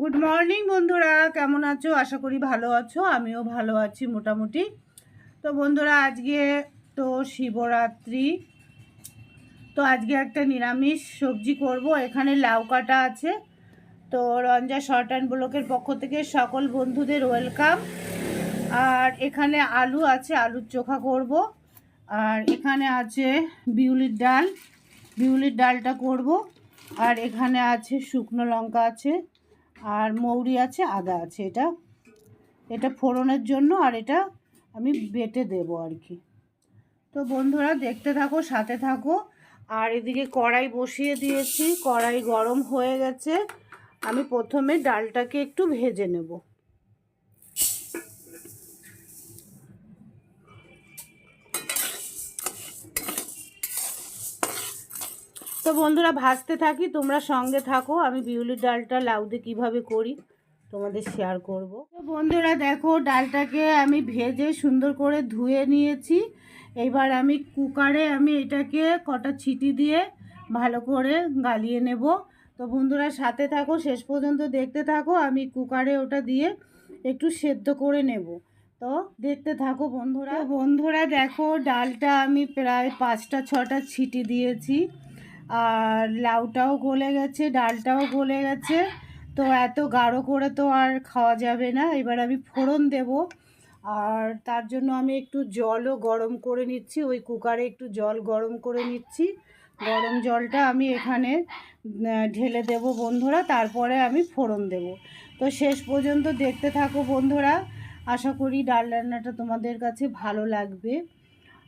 Morning বন্ধুরা। কেমন আছো? আশা করি ভালো আছো। আমিও ভালো আছি মোটামুটি। তো বন্ধুরা, আজকে তো শিবরাত্রি। তো আজকে একটা নিরামিষ সবজি করব। এখানে লাউ কাটা আছে। তো রঞ্জা শর্ট অ্যান্ড ব্লকের পক্ষ থেকে সকল বন্ধুদের ওয়েলকাম আর এখানে আলু আছে, আলুর চোখা করব। আর এখানে আছে বিউলির ডাল। বিউলির ডালটা করব। আর এখানে আছে শুকনো লঙ্কা আছে। আর মৌরি আছে, আদা আছে। এটা এটা ফোড়নের জন্য আর এটা আমি বেটে দেব আর কি। তো বন্ধুরা, দেখতে থাকো, সাথে থাকো। আর এদিকে কড়াই বসিয়ে দিয়েছি, কড়াই গরম হয়ে গেছে। আমি প্রথমে ডালটাকে একটু ভেজে নেব। তো বন্ধুরা ভাজতে থাকি, তোমরা সঙ্গে থাকো, আমি বিউলির ডালটা লাউদে কীভাবে করি তোমাদের শেয়ার করব। তো বন্ধুরা দেখো, ডালটাকে আমি ভেজে সুন্দর করে ধুয়ে নিয়েছি। এবার আমি কুকারে আমি এটাকে কটা ছিটি দিয়ে ভালো করে গালিয়ে নেব। তো বন্ধুরা সাথে থাকো, শেষ পর্যন্ত দেখতে থাকো, আমি কুকারে ওটা দিয়ে একটু সেদ্ধ করে নেব। তো দেখতে থাকো বন্ধুরা। বন্ধুরা দেখো, ডালটা আমি প্রায় পাঁচটা ছটা ছিটি দিয়েছি। আর লাউটাও গলে গেছে, ডালটাও গলে গেছে। তো এত গাঢ় করে তো আর খাওয়া যাবে না। এবার আমি ফোড়ন দেব। আর তার জন্য আমি একটু জলও গরম করে নিচ্ছি। ওই কুকারে একটু জল গরম করে নিচ্ছি। গরম জলটা আমি এখানে ঢেলে দেব বন্ধুরা। তারপরে আমি ফোড়ন দেব। তো শেষ পর্যন্ত দেখতে থাকো বন্ধুরা। আশা করি ডাল রান্নাটা তোমাদের কাছে ভালো লাগবে।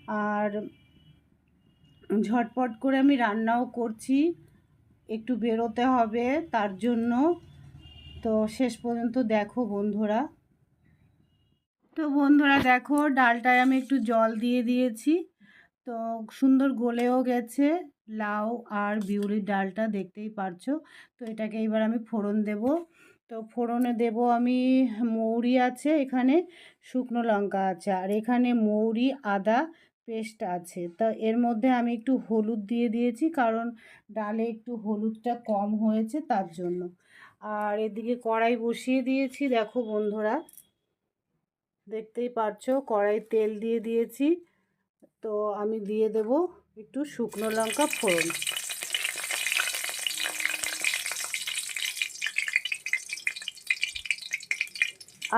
আর ঝটপট করে আমি রান্নাও করছি। একটু বেরোতে হবে তার জন্য। তো শেষ পর্যন্ত দেখো বন্ধুরা। তো বন্ধুরা দেখো, ডালটায় আমি একটু জল দিয়ে দিয়েছি। তো সুন্দর গলেও গেছে। লাউ আর বিউলির ডালটা দেখতেই পারছ। তো এটাকে এবার আমি ফোড়ন দেব। তো ফোড়নে দেব আমি মৌরি আছে এখানে, শুকনো লঙ্কা আছে। আর এখানে মৌরি, আদা পেস্ট আছে। তা এর মধ্যে আমি একটু হলুদ দিয়ে দিয়েছি, কারণ ডালে একটু হলুদটা কম হয়েছে তার জন্য। আর এদিকে কড়াই বসিয়ে দিয়েছি, দেখো বন্ধুরা। দেখতেই পারছ, কড়াই তেল দিয়ে দিয়েছি। তো আমি দিয়ে দেব একটু শুকনো লঙ্কা ফোড়ন।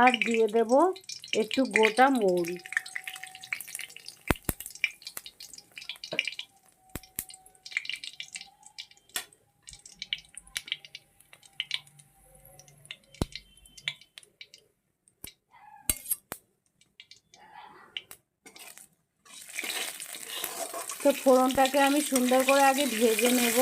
আর দিয়ে দেব একটু গোটা মৌরি। তো ফোড়নটাকে আমি সুন্দর করে আগে ভেজে নেব।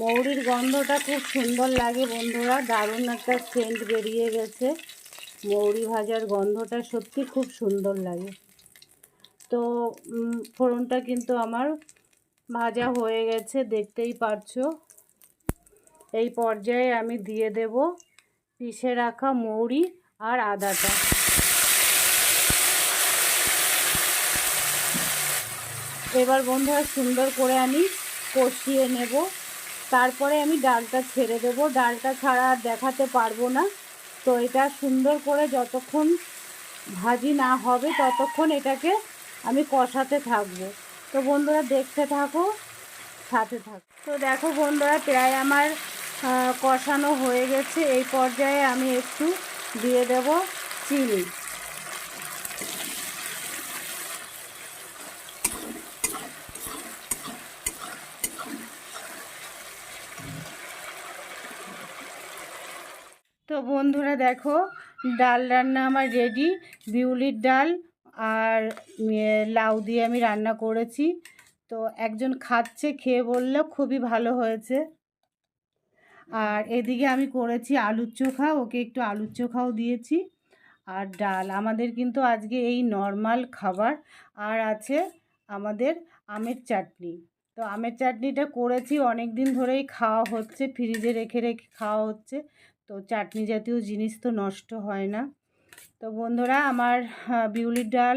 মৌরির গন্ধটা খুব সুন্দর লাগে বন্ধুরা, দারুণ একটা সেন্ট বেরিয়ে গেছে। মৌরি ভাজার গন্ধটা সত্যি খুব সুন্দর লাগে। তো ফোড়নটা কিন্তু আমার ভাজা হয়ে গেছে, দেখতেই পারছ। এই পর্যায়ে আমি দিয়ে দেব পিষে রাখা মৌরি আর আদাটা। এবার বন্ধুরা সুন্দর করে আমি কষিয়ে নেব। তারপরে আমি ডালটা ছেড়ে দেবো। ডালটা ছাড়া আর দেখাতে পারব না। তো এটা সুন্দর করে যতক্ষণ ভাজি না হবে ততক্ষণ এটাকে আমি কষাতে থাকব। তো বন্ধুরা দেখতে থাকো, সাথে থাকো। তো দেখো বন্ধুরা, প্রায় আমার কষানো হয়ে গেছে। এই পর্যায়ে আমি একটু দিয়ে দেব চিনি তো বন্ধুরা দেখো, ডাল রান্না আমার রেডি বিউলির ডাল আর লাউ দিয়ে আমি রান্না করেছি। তো একজন খাচ্ছে, খেয়ে বলল, খুবই ভালো হয়েছে। আর এদিকে আমি করেছি আলুর চোখা, ওকে একটু আলুর চোখাও দিয়েছি। আর ডাল, আমাদের কিন্তু আজকে এই নর্মাল খাবার। আর আছে আমাদের আমের চাটনি। তো আমের চাটনিটা করেছি অনেক দিন ধরেই খাওয়া হচ্ছে, ফ্রিজে রেখে রেখে খাওয়া হচ্ছে। তো চাটনি জাতীয় জিনিস তো নষ্ট হয় না। তো বন্ধুরা, আমার বিউলির ডাল,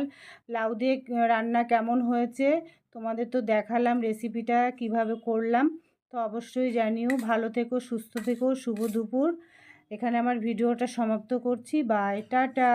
লাউ দিয়ে রান্না কেমন হয়েছে তোমাদের তো দেখালাম রেসিপিটা কীভাবে করলাম। তো অবশ্যই জানিও। ভালো থেকো, সুস্থ থেকো, শুভ দুপুর। এখানে আমার ভিডিওটা সমাপ্ত করছি। Bye, tata.